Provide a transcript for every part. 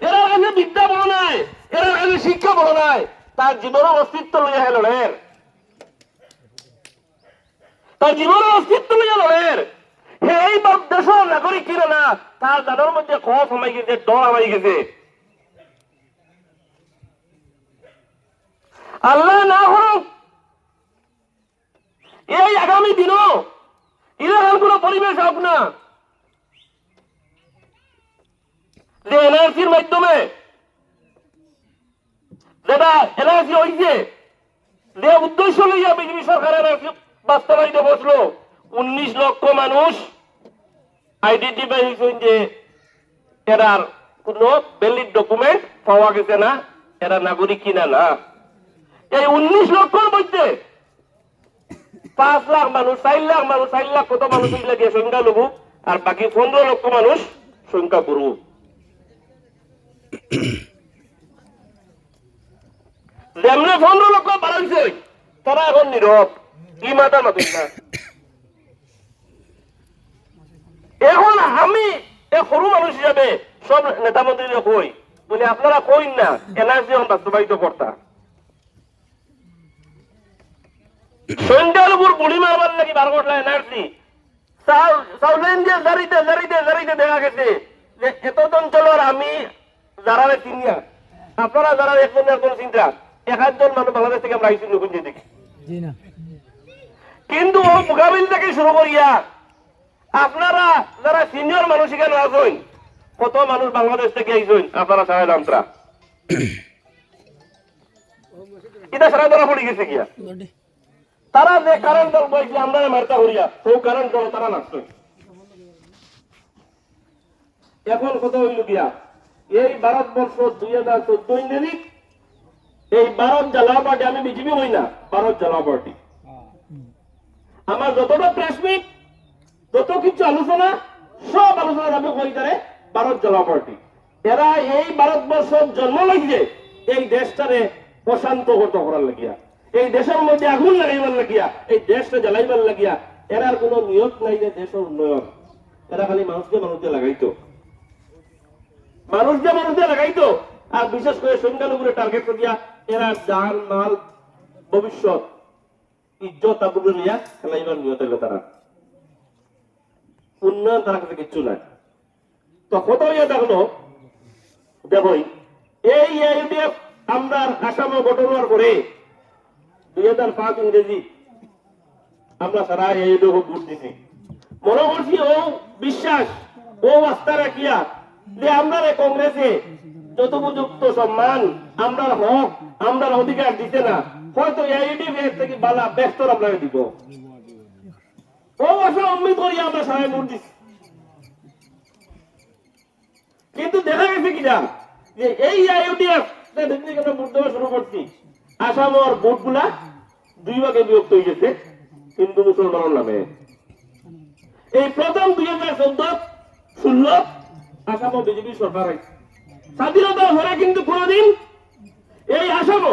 এরা কাছে বিদ্যা বড় নাই, এরা কাছে শিক্ষা বড় নাই, তার জীবনের অস্তিত্ব লইয়া হে লড়ের। তার জীবনের অস্তিত্ব লইয়া লড়ের। হে এই দেশের নাগরিক না, তার দাদার মধ্যে গেছে, ডর গেছে। আল্লাহ না হোক এই আগামী দিনও ইরান কোন পরিবেশ হোক না। যে এনআরসির মাধ্যমে। যেটা এনআরসি হয়েছে যে উদ্দেশ্য লইয়া বিজেপি সরকার এনআরসি বাস্তবায়িত বসল উনিশ লক্ষ মানুষ যে এরার ভ্যালিড ডকুমেন্ট পাওয়া গেছে না, এরা নাগরিক কিনা না। এই উনিশ লক্ষর মধ্যে পাঁচ লাখ মানুষ, চার লাখ মানুষ, চার লাখ কত মানুষ সংখ্যা লঘু আর বাকি পনেরো লক্ষ মানুষ সংখ্যা গুরু যেমনি পনেরো লক্ষ বাড়াইছে, তারা এখন নীরব। কি মাথা মাতুন না। এখন আমি সরু মানুষ হিসাবে সব নেতা মন্ত্রীরা কই বলে আপনারা কইন না এনআরসি এখন বাস্তবায়িত কর্তা সন্ধ্যার উপর গুলি মারবার নাকি বার করলা এনআরসি চাউলেন যে জারিতে জারিতে জারিতে দেখা গেছে যে এত অঞ্চলের আমি যারা চিনিয়া আপনারা যারা একজন একজন চিন্তা এক আধজন মানুষ বাংলাদেশ থেকে আমরা আইসি নতুন দেখি। কিন্তু ও মোকাবিল থেকে শুরু করিয়া আপনারা যারা সিনিয়র মানুষ এখানে আছেন কত মানুষ বাংলাদেশ থেকে আইসেন আপনারা সারা জানতরা এটা সারা ধরা পড়ে গেছে গিয়া। তারা যে কারণ দল বলছে আমরা মারতা হইয়া সেই কারণ দল তারা নাচছে। এখন কত হইল গিয়া এই ভারতবর্ষ দুই হাজার চোদ্দ ইংরেজি এই ভারত জ্বালাও পার্টি, আমি বিজেপি হই না, ভারত জ্বালাও পার্টি। আমার যতটা প্রেসমিট যত কিছু আলোচনা, সব আলোচনা আমি কই তারে ভারত জ্বালাও পার্টি। এরা এই ভারতবর্ষ জন্ম লাগিয়ে এই দেশটারে অশান্ত হত করার লাগিয়া। এই দেশের মধ্যে আগুন লাগাইবার লাগিয়া, এই দেশটা জ্বালাইবার লাগিয়া। এরার কোনো নিয়ত নাই যে দেশের উন্নয়ন। এরা খালি মানুষকে মানুষকে লাগাইতো। মানুষ যে মানুষকে লাগাইতো আর বিশেষ করে সংখ্যালঘুরে টার্গেট করিয়া এরা জান, মাল, ভবিষ্যৎ, ইজ্জত আবুকে নিয়া খেলাইবার নিয়ত হইল তারা। উন্নয়ন তার কাছে কিচ্ছু নাই। তো কত ইয়ে দেখল দেখই এই ইউডিএফ আমরা আসাম গঠন হওয়ার পরে দুই হাজার পাঁচ ইংরেজি আমরা সারা ইউডিএফ ভোট দিছি। মনে করছি ও বিশ্বাস, ও আস্থা রাখিয়া যে আমরা কংগ্রেসে যথোপযুক্ত সম্মান আমরা হক আমরা অধিকার দিতে না, হয়তো থেকে বালা ব্যস্ত আমরা দিব। আসামর দুই ভাগে হিন্দু মুসলমানের নামে। এই প্রথম দুই হাজার চোদ্দ ষোলো আসাম বিজেপি সরকার হয়েছে স্বাধীনতার পরে কিন্তু কোনদিন এই আসাম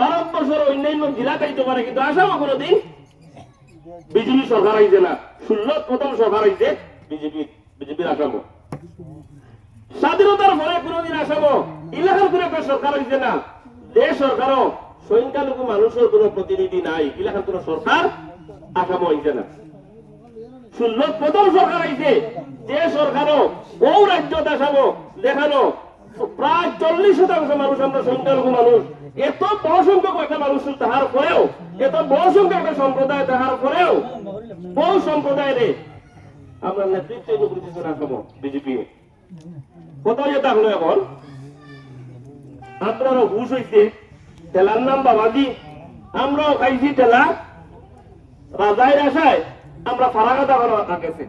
ভারতবর্ষের অন্যান্য জেলা চাইতে পারে, কিন্তু আসামও কোনদিন বিজেপি সরকার আইছে না। ষোলো প্রথম সরকার আইছে বিজেপি, বিজেপির আসাম স্বাধীনতার পরে কোনদিন আসাম এলাকার কোন একটা সরকার হইছে না। যে সরকারও সংখ্যালঘু মানুষের কোন প্রতিনিধি নাই এলাকার কোন সরকার আসাম হইছে না। ষোলো প্রথম সরকার আইছে যে সরকারও ও রাজ্য আসাম দেখানো প্রায় চল্লিশ শতাংশ মানুষ আমরা সংখ্যালঘু মানুষ। এত বড় একটা মানুষ তাহার পরেও, এত বড় একটা সম্প্রদায় তাহার পরেও, বহু সম্প্রদায় রে। আমরা নেতৃত্ব আসাম বিজেপি কত ইয়ে থাকল এখন? আপনারও হুশ হইছে, ঠেলার নাম বাবাজি। আমরাও খাইছি ঠেলা। রাজাই আশায় আমরা ফারাগাদা করা গেছে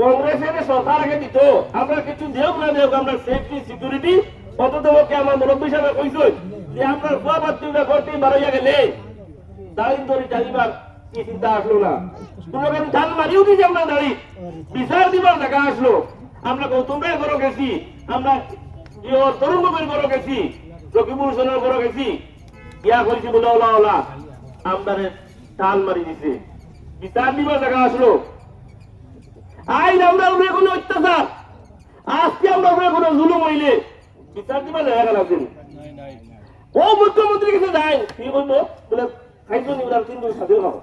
কংগ্রেসের সরকার আগে দিত। আমরা কিছু দেও না দেও আমরা সেফটি সিকিউরিটি অন্তত পক্ষে আমার মুরব্বী সাহেব কইছেন যে আপনার কুয়া বাচ্চা করতে বাড়াইয়া গেলে। দাঁড়িয়ে ধরে চালিবার কি চিন্তা আসলো না। তোমাকে ধান মারিও দিয়েছি আমরা দাঁড়ি বিচার দিবার দেখা আসলো। আমরা গৌতম রায় বড় গেছি। আমরা তরুণ গগৈর বড় গেছি। রকিবুল হোসেনের বড় গেছি। ইয়া করেছি বলে ওলা ওলা আমদারে টান মারি দিছে। বিচার দিবার দেখা আসলো। আইন আমরা উপরে কোনো অত্যাচার। আজ কোনো জুলুম হইলে। বিচার দিবা জায়গা গেল আছেন ও মুখ্যমন্ত্রী কাছে যায় কি কইব বলে খাইছো নি বলে তিন দিন স্বাধীন হও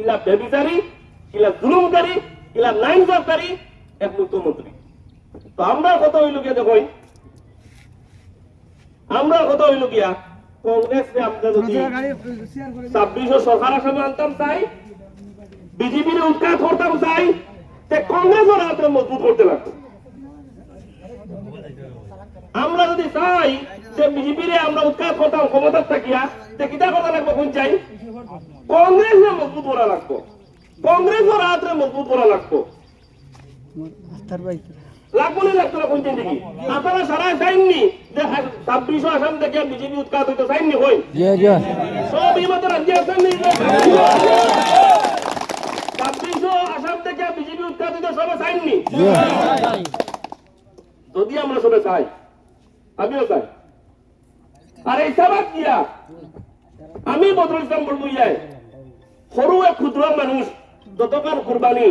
ইলা বেবিচারি ইলা জুলুমকারী ইলা নাইন জবকারী এক মুখ্যমন্ত্রী। তো আমরা কত হইল গিয়া দেখুন আমরা কত হইল গিয়া। কংগ্রেস আমরা যদি ছাব্বিশশো সরকার আসামে আনতাম চাই বিজেপির উৎখাত করতাম চাই হাতে মজবুত করতে লাগতো আমরা যদি চাই যে বিজেপিরে আমরা উৎখাত করতাম ক্ষমতার থাকিয়া তে কিতা কথা লাগবো কোন চাই? কংগ্রেসে মজবুত করা লাগতো কংগ্রেসের হাতে মজবুত করা লাগতো লাগবো লাগতো না কোন চাই দেখি? আপনারা সারা চাইননি যে ছাব্বিশশো আসাম থেকে বিজেপি উৎখাত হইতো চাইননি হই। সব এই মতো রাজ্যে আছেন নি? ছাব্বিশশো আসাম থেকে সবে চাইননি যদি আমরা সবে চাই, আমিও চাই। আর এই আমি বদরুল ইসলাম ইয়াই সৰু এক ক্ষুদ্ৰ মানুষ যতকাল কুরবানি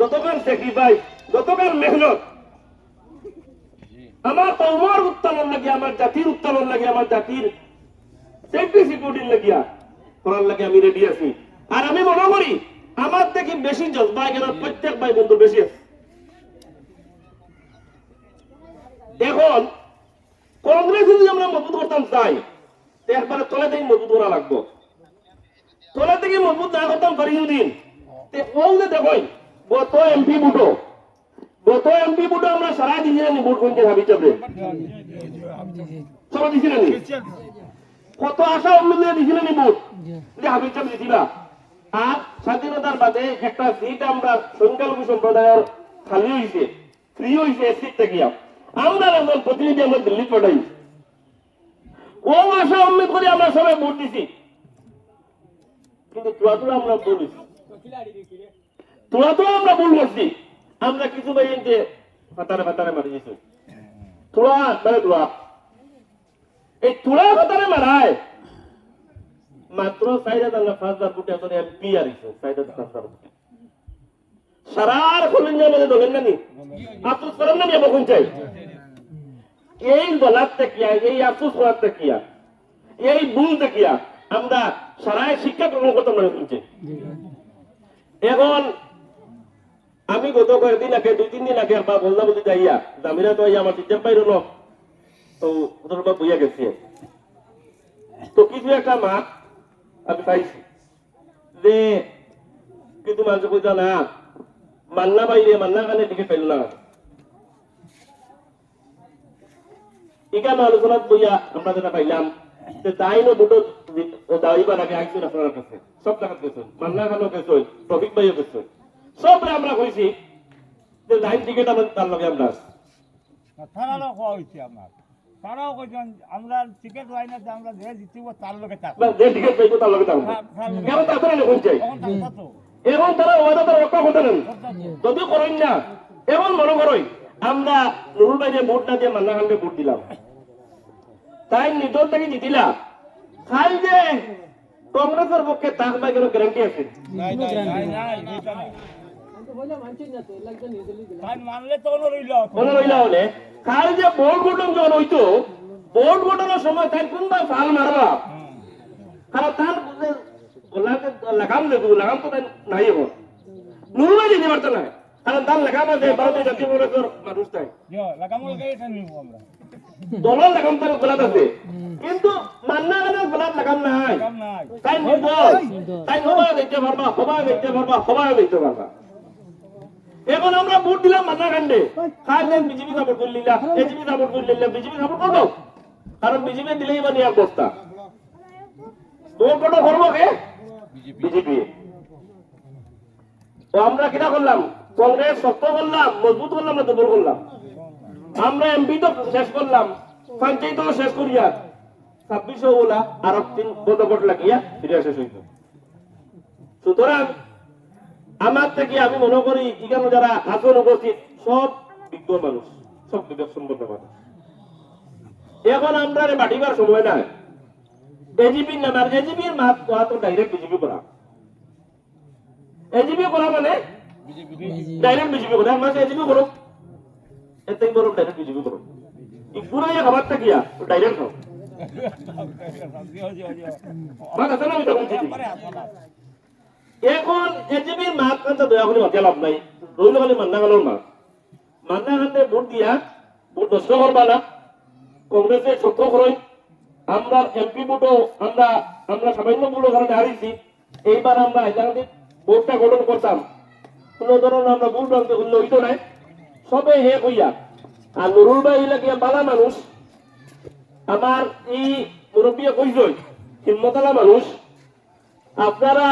যতকাল স্যাক্রিফাইস যতকাল মেহনত আমার কৌমর উত্তোলন লাগে আমার জাতির উত্তোলন লাগে আমার জাতির সেফটি সিকিউরিটির লাগিয়া করার লাগে আমি রেডি আছি। আর আমি মনে করি আমার থেকে বেশি জজবা এখানে প্রত্যেক ভাই বন্ধু বেশি এখন কংগ্রেস যদি আমরা মজবুত করতাম চাই একবারে তলে থেকে মজবুত করা লাগবো। তলে থেকে মজবুত না করতাম ফরিউদ্দিন তে ও যে গত এমপি বুটো। গত এমপি বুটো আমরা সারা দিছি না ভোট কোনতে ভাবি, চাপে। সবাই দিছি কত আশা অনুযায়ী দিছিল নি ভোট যে হাবিব চাপ দিছিলা আর স্বাধীনতার বাদে একটা সিট আমরা সংখ্যালঘু সম্প্রদায়ের খালি হয়েছে ফ্রি হয়েছে সিট থেকে। আমরা একজন প্রতিনিধি আমরা দিল্লি পাঠাই ও আশা উম্মেদ করে আমরা সবাই ভোট দিছি। কিন্তু তোরা আমরা বলিস তোরা আমরা ভুল করছি। আমরা কিছু ভাই যে ফাতারে ফাতারে মারি দিছি তোরা তোরা এই তোরা ফাতারে মারায় মাত্র এখন এমপি দলেন না নি আফসোস করেন নি এখন চাই। এই এই আফসোস এই আমরা সারায় শিক্ষা গ্রহণ করতাম না এখন আমি গত কয়েকদিন আগে, দুই, তিন দিন আগে একবার বললাম বলতে যাইয়া, জামিরা তো আমার টিচার পাইল তো ওদের বইয়া গেছে। তো কিছু একটা মাত আমি পাইছি যে কিন্তু মানুষ কইতা না, মান্না বাইরে মান্না কানে টিকিট পাইল না। এখানে আলোচনাত বইয়া আমরা যেটা পাইলাম, যে তাই নো দুটো দাঁড়িবার আগে আইসুন আপনার কাছে, সব জায়গা গেছেন মান্না খানও গেছেন প্রফিক ভাইও গেছেন। সব আমরা কইছি যে লাইন টিকিট আমার তার লগে আমরা। তারাও কইছেন আমরা টিকিট লাইনে যে আমরা যে জিতিব তার লোকে চাপ যে টিকিট পাইবো তার লগে থাকব। কেন তা চাই এখন তারা ওয়াদা তারা রক্ষা করতে নেন যদি করেন না মনে করই আমরা নুরুল ভোট না দিয়ে মান্না খানকে ভোট দিলাম। তাই নিদল থেকে জিতিলা। খাই যে কংগ্রেসের পক্ষে তাক ভাই কোনো গ্যারান্টি আছে? মানলে তো কোনো রইল। রইলা হলে খাই যে বোর্ড গঠন যখন হইতো বোর্ড সময় তাই কোনবা ফাল মারবা। কারণ তার লাগাম দেবো লাগাম তো তাই নাই এখন নুরুল ভাই দিতে পারতো না কারণ তার লাগাম আছে ভারতীয় জাতীয় কংগ্রেসের মানুষ তাই। দলের লাগাম তার গোলাত আছে। কিন্তু মান্না গানের গোলাত লাগাম নাই। নাই। তাই নির্দল তাই সবাই দেখতে পারবা সবাই দেখতে পারবা সবাই দেখতে পারবা। এখন আমরা ভোট দিলাম মান্না কাণ্ডে কার বিজেপি সাপোর্ট করলিলা এজিপি সাপোর্ট করলিলা বিজেপি সাপোর্ট করব? কারণ বিজেপি দিলেই বা নিয়ে অবস্থা। তোর কত করব কে? বিজেপি। তো আমরা কিনা করলাম? কংগ্রেস শক্ত করলাম মজবুত করলাম না দুর্বল করলাম? আমরা এমপি তো শেষ করলাম। পঞ্চায়েত শেষ করিয়া ছাব্বিশশো ওলা আর তিন পদকট লাগিয়া ফিরে শেষ হইত সুতরাং আমার থেকে আমি মনে করি এখানে যারা আসন উপস্থিত সব বিজ্ঞ মানুষ সব বিবেক সম্পন্ন মানুষ। এখন আমরা বাটিবার সময় নাই। এজিপি নামার এজিপির মাত কোয়া তো ডাইরেক্ট বিজেপি করা। এজিপি করা মানে? ডাইরেক্ট বিজেপি করা। মাসে এজিপি করো থেকে বড় ডাইরেক্ট বিজেপি করো এই গুড়াইয়া খাবারটা গিয়া ডাইরেক্ট খাও মা কথা না এখন এজিবির মাত কান্তা দয়া করে মাতিয়া লাভ নাই। রইল খালি মান্না গালোর মাত। মান্না গান্তে ভোট দিয়া, ভোট নষ্ট করবা না কংগ্রেসের সত্য করই আমরা এমপি ভোটও, আমরা আমরা সামান্য ভোটের কারণে হারিয়েছি এইবার আমরা হাইলাকান্দি ভোটটা গঠন করতাম কোনো ধরনের আমরা ভুল ভ্রান্তি করলে হইতো নাই। সবে হে কইয়া আর নুরুল ভাই হইলে গিয়া বালা মানুষ আমার এই মুরব্বী কইসই হিম্মতালা মানুষ আপনারা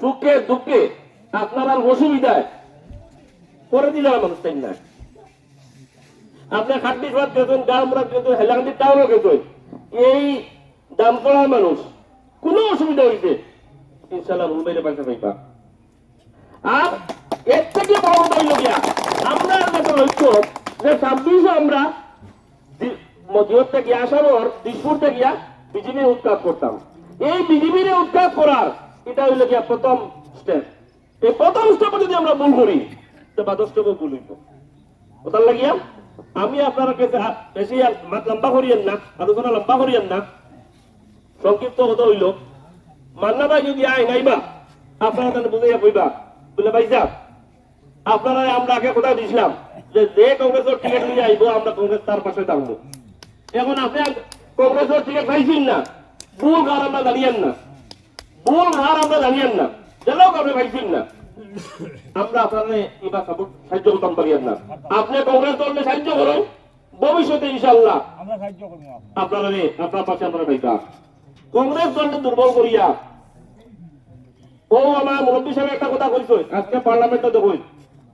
সুখে দুঃখে আপনার আর অসুবিধায় করে দিলে মানুষ তাই না? আপনি খাটনি সবাদ গেছেন গামরা গেছেন হেলাকান্দি টাউনও গেছেন এই দাম পড়া মানুষ, কোনো অসুবিধা হইছে? ইনশাল্লাহ মুম্বাইয়ের পয়সা পাইবা। আর এর থেকে বড় হইল গিয়া, আমরা যখন ঐক্য যে ছাব্বিশে আমরা দি- মধ্যে গিয়া আসানোর দিসপুরতে গিয়া বিজেপি উৎখাত করতাম। এই বিজেপির উৎখাত করার এটা হইল গিয়া প্রথম স্টেপ এই প্রথম স্টেপে যদি আমরা ভুল করি, তো বাদ স্টেপে ভুল হইব। কোথার লাগিয়া, আমি আপনার কাছে বেশি লম্বা করিয়েন না, আলোচনা লম্বা করিয়েন না। সংক্ষিপ্ত কথা হইল, মান্না ভাই যদি আয় নাইবা, আপনারা তাহলে বুঝাইয়া কইবা, বলে ভাই যা আপনারা আমরা আগে কথা দিছিলাম যে যে কংগ্রেসের টিকিট নিয়ে আইবো, আমরা কংগ্রেস তার পাশে থাকব এখন আপনি আর কংগ্রেসের টিকিট পাইছেন না, ভুল হার আমরা জানিয়েন না। ভুল হার আমরা জানিয়েন না। জেলাও আপনি পাইছেন না। আমরা আপনারা এবার সাপোর্ট সাহায্য করতাম পারিয়েন না। আপনি কংগ্রেস দলকে সাহায্য করুন। ভবিষ্যতে ইনশাল্লাহ আমরা সাহায্য করব আপনারা আপনার পাশে আপনারা পাইবা কংগ্রেস দলকে দুর্বল করিয়া ও আমার মুরব্বী সাহেব একটা কথা কইছো আজকে পার্লামেন্টে দেখুন।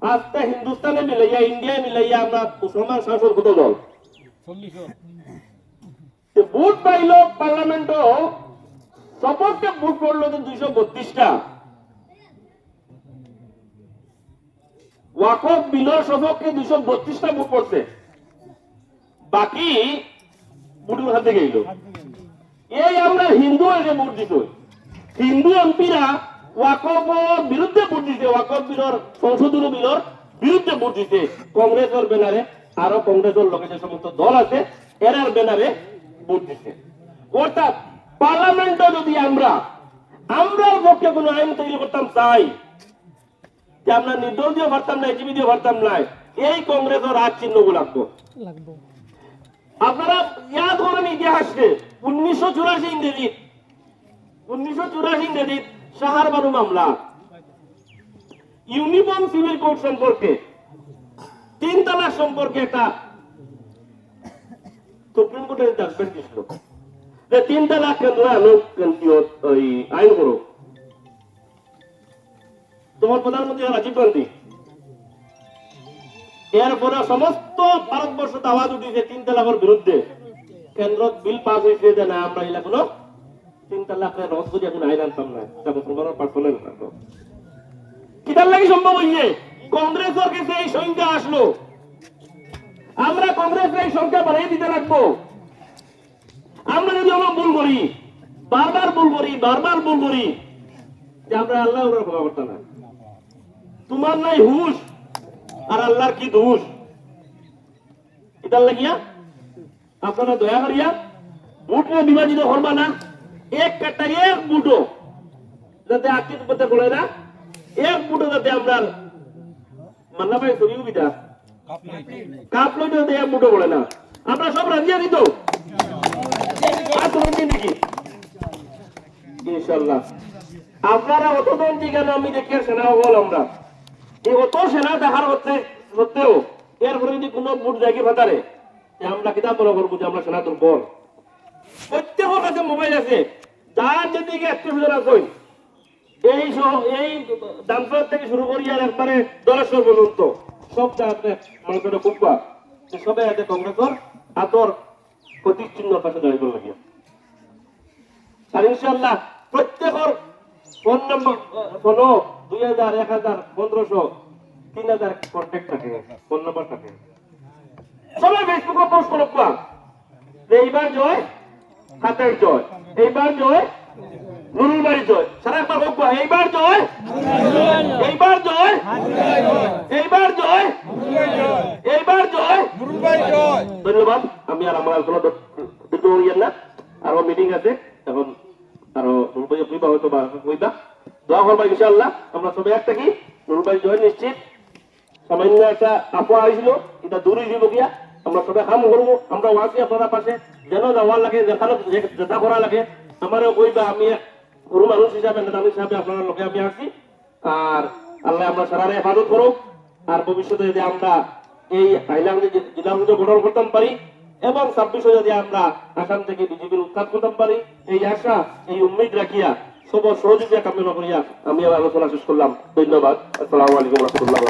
আজকে হিন্দুস্তানে মিলাইয়া ইন্ডিয়ায় মিলাইয়া আমরা মুসলমান শাসক কত দল? ভোট পাইল পার্লামেন্ট সপক্ষে ভোট পড়ল তো দুইশো বত্রিশটা। ওয়াকফ বিলের সপক্ষে দুইশো বত্রিশটা ভোট পড়ছে বাকি ভোটের হাতে গেল এই আমরা হিন্দু এসে ভোট দিত হিন্দু এমপিরা ওয়াকফ বিরুদ্ধে ভোট দিতে ওয়াকফ বিলর সংশোধনী বিলর বিরুদ্ধে ভোট দিতে কংগ্রেসের ব্যানারে, আরও কংগ্রেসের লোকে যে সমস্ত দল আছে এরার ব্যানারে ভোট দিতে অর্থাৎ পার্লামেন্টে যদি আমরা আমরা পক্ষে কোনো আইন তৈরি করতাম চাই যে আমরা নির্দল দিয়ে পারতাম না এজিবি দিয়ে পারতাম না এই কংগ্রেসের রাজ চিহ্ন লাগবো। আপনারা ইয়াদ করেন ইতিহাসকে উনিশশো চুরাশি ইংরেজি উনিশশো চুরাশি ইংরেজি মামলা ইউনিফর্ম সিভিল কোড সম্পর্কে তিন তালাক সম্পর্কে একটা সুপ্রিম কোর্টের জাজমেন্ট যে তিন তালাক কেন্দ্র কেন্দ্রীয় ওই আইন করো তোমার প্রধানমন্ত্রী রাজীব গান্ধী এরপরে সমস্ত ভারতবর্ষ আওয়াজ উঠিছে তিন তালাকের বিরুদ্ধে কেন্দ্রত বিল পাস হয়েছে যে না আমরা এগুলা কোনো তিন তালাকের রদ করে এখন আইন আনতাম না এটা মুসলমানের পার্সোনাল কিতার লাগে সম্ভব হইছে কংগ্রেসের কাছে এই সংখ্যা আসলো আমরা কংগ্রেসের এই সংখ্যা বাড়িয়ে দিতে লাগবো আমরা যদি আমরা ভুল করি বারবার ভুল করি বারবার ভুল করি যে আমরা আল্লাহ ওনার ক্ষমা করতাম না। তোমার নাই হুশ আর আল্লাহর কি দোষ? এটার লাগিয়া আপনারা দয়া করিয়া বুটরে বিভাজিত করবা না। এক কাটা এক বুটো যাতে আকিত পথে পড়ে না এক বুটো যাতে আমরা মান্না ভাই ছবি বিদা কাপ লইতে এক বুটো পড়ে না। আমরা সব রাজি আছি আপনারা অতজন ঠিকানা আমি দেখে সেনা হল আমরা? এই অত সেনা দেখার হচ্ছে সত্ত্বেও এরপরে যদি কোনো বুট জায়গা ভাতারে? আমরা কিতাব মনে করব যে আমরা সেনা দুর্বল প্রত্যেকের কাছে মোবাইল আছে। যার যেদিকে অ্যাক্টিভিশন আছে এই এই দামপার থেকে শুরু করি আর একবারে দলেশ্বর পর্যন্ত। সব জায়গাতে মনে করে কুকুয়া সবাই আছে কংগ্রেসর, আতর প্রতীক চিহ্নর পাশে দাঁড়িয়ে লাগে আর ইনশাল্লাহ প্রত্যেকের ফোন নম্বর ফোন দুই হাজার এক হাজার পনেরোশো তিন হাজার কন্ট্যাক্ট থাকে ফোন নম্বর থাকে। সবাই ফেসবুকে পোস্ট করো এইবার জয় হাতের জয়। এইবার জয় নুরুল বাড়ি জয়। সারা একবার হোক কোয়া, এইবার জয় এইবার জয় এইবার জয় এইবার আমার আলোচনা দীর্ঘ করিয়েন না, আরও মিটিং আছে এখন আরও কইবা হয়তো বা কইবা দোয়া করবা ইনশাআল্লাহ আমরা সবাই একটা কি? নুরবাই জয় নিশ্চিত। সামান্য একটা আপা আইছিল, এটা দূরে দিব গিয়া। আমরা সবাই কাম করব, আমরা ওয়াসি আপনারা পাশে, যেন যাওয়ার লাগে, যেখানে যে- যেটা করা লাগে। আমারও কইবা, আমি এক সরু মানুষ হিসাবে নেতা হিসাবে আপনার লোকে আমি আসি আর আল্লাহ আমরা সারারে হেফাজত করুক। আর ভবিষ্যতে যদি আমরা এই হাইলাম জেলা গঠন করতে পারি এবং ছাব্বিশে যদি আমরা আসাম থেকে বিজেপির উৎখাত করতে পারি, এই আশা, এই উম্মিদ রাখিয়া সব সহযোগিতা কামনা করিয়া আমি আলোচনা শেষ করলাম। ধন্যবাদ। আসসালামু আলাইকুম রহমতুল্লাহ